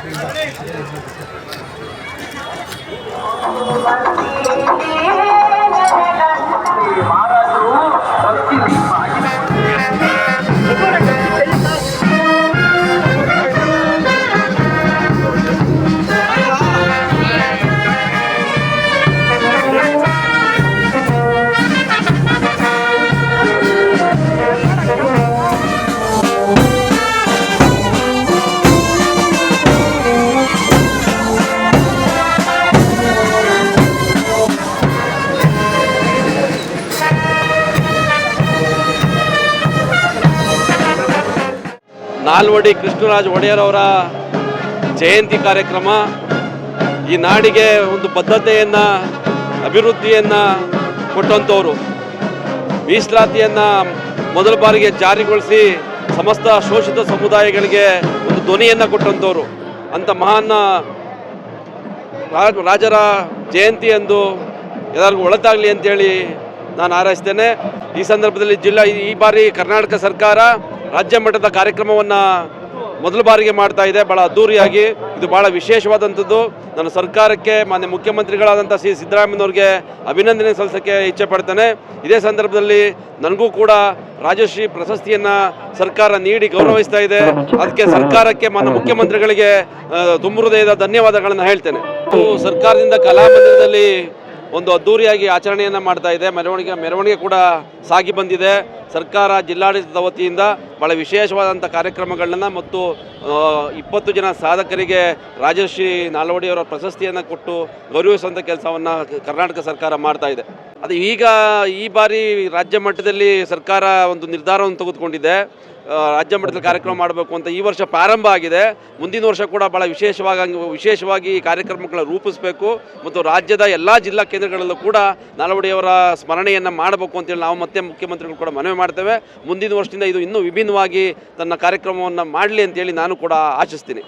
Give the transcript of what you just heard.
Thank you. Nalvadi Krishnaraj Wadiyar ಅವರ ಜಯಂತಿ ಕಾರ್ಯಕ್ರಮ. ಈ ನಾಡಿಗೆ ಒಂದು ಬದ್ಧತೆಯನ್ನು, ಅಭಿವೃದ್ಧಿಯನ್ನು ಕೊಟ್ಟಂಥವರು ಮೀಸಲಾತಿಯನ್ನು ಮೊದಲ ಬಾರಿಗೆ ಜಾರಿಗೊಳಿಸಿ ಸಮಸ್ತ ಶೋಷಿತ ಸಮುದಾಯಗಳಿಗೆ ಒಂದು ಧ್ವನಿಯನ್ನು ಕೊಟ್ಟಂಥವ್ರು ಅಂಥ ಮಹಾನ್ ರಾಜರ ಜಯಂತಿ ಎಂದು ಎಲ್ಲರಿಗೂ ಒಳತಾಗಲಿ ಅಂತೇಳಿ ನಾನು ಹಾರೈಸ್ತೇನೆ. ಈ ಸಂದರ್ಭದಲ್ಲಿ ಜಿಲ್ಲಾ, ಈ ಬಾರಿ ಕರ್ನಾಟಕ ಸರ್ಕಾರ ರಾಜ್ಯ ಮಟ್ಟದ ಕಾರ್ಯಕ್ರಮವನ್ನು ಮೊದಲ ಬಾರಿಗೆ ಮಾಡ್ತಾ ಇದೆ. ಭಾಳ ಅದ್ದೂರಿಯಾಗಿ. ಇದು ಭಾಳ ವಿಶೇಷವಾದಂಥದ್ದು. ನಾನು ಸರ್ಕಾರಕ್ಕೆ, ಮಾನ್ಯ ಮುಖ್ಯಮಂತ್ರಿಗಳಾದಂಥ ಸಿ ಸಿದ್ದರಾಮಯ್ಯನವ್ರಿಗೆ ಅಭಿನಂದನೆ ಸಲ್ಲಿಸೋಕ್ಕೆ ಇಚ್ಛೆ ಪಡ್ತೇನೆ. ಇದೇ ಸಂದರ್ಭದಲ್ಲಿ ನನಗೂ ಕೂಡ ರಾಜಶ್ರೀ ಪ್ರಶಸ್ತಿಯನ್ನು ಸರ್ಕಾರ ನೀಡಿ ಗೌರವಿಸ್ತಾ ಇದೆ. ಅದಕ್ಕೆ ಸರ್ಕಾರಕ್ಕೆ, ಮಾನ್ಯ ಮುಖ್ಯಮಂತ್ರಿಗಳಿಗೆ ತುಂಬ ಹೃದಯದ ಧನ್ಯವಾದಗಳನ್ನು ಹೇಳ್ತೇನೆ. ಸರ್ಕಾರದಿಂದ ಕಲಾಮಂದಿರದಲ್ಲಿ ಒಂದು ಅದ್ಧೂರಿಯಾಗಿ ಆಚರಣೆಯನ್ನು ಮಾಡ್ತಾ ಇದೆ. ಮೆರವಣಿಗೆ ಮೆರವಣಿಗೆ ಕೂಡ ಸಾಗಿ ಬಂದಿದೆ. ಸರ್ಕಾರ, ಜಿಲ್ಲಾಡಳಿತದ ವತಿಯಿಂದ ಭಾಳ ವಿಶೇಷವಾದಂಥ ಕಾರ್ಯಕ್ರಮಗಳನ್ನು ಮತ್ತು ಇಪ್ಪತ್ತು ಜನ ಸಾಧಕರಿಗೆ ರಾಜಶ್ರೀ ನಾಲ್ವಡಿಯವರ ಪ್ರಶಸ್ತಿಯನ್ನು ಕೊಟ್ಟು ಗೌರವಿಸುವಂಥ ಕೆಲಸವನ್ನು ಕರ್ನಾಟಕ ಸರ್ಕಾರ ಮಾಡ್ತಾ ಇದೆ. ಅದು ಈಗ ಈ ಬಾರಿ ರಾಜ್ಯ ಮಟ್ಟದಲ್ಲಿ ಸರ್ಕಾರ ಒಂದು ನಿರ್ಧಾರವನ್ನು ತೆಗೆದುಕೊಂಡಿದೆ. ರಾಜ್ಯ ಮಟ್ಟದಲ್ಲಿ ಕಾರ್ಯಕ್ರಮ ಮಾಡಬೇಕು ಅಂತ ಈ ವರ್ಷ ಪ್ರಾರಂಭ ಆಗಿದೆ. ಮುಂದಿನ ವರ್ಷ ಕೂಡ ಭಾಳ ವಿಶೇಷವಾಗಿ ವಿಶೇಷವಾಗಿ ಈ ಕಾರ್ಯಕ್ರಮಗಳ ರೂಪಿಸಬೇಕು ಮತ್ತು ರಾಜ್ಯದ ಎಲ್ಲ ಜಿಲ್ಲಾ ಕೇಂದ್ರಗಳಲ್ಲೂ ಕೂಡ ನಾಲ್ವಡಿಯವರ ಸ್ಮರಣೆಯನ್ನು ಮಾಡಬೇಕು ಅಂತೇಳಿ ನಾವು ಮತ್ತೆ ಮುಖ್ಯಮಂತ್ರಿಗಳು ಕೂಡ ಮನವಿ ಮಾಡ್ತೇವೆ. ಮುಂದಿನ ವರ್ಷದಿಂದ ಇದು ಇನ್ನೂ ವಿಭಿನ್ನವಾಗಿ ತನ್ನ ಕಾರ್ಯಕ್ರಮವನ್ನು ಮಾಡಲಿ ಅಂತೇಳಿ ನಾನು ಕೂಡ ಆಶಿಸ್ತೀನಿ.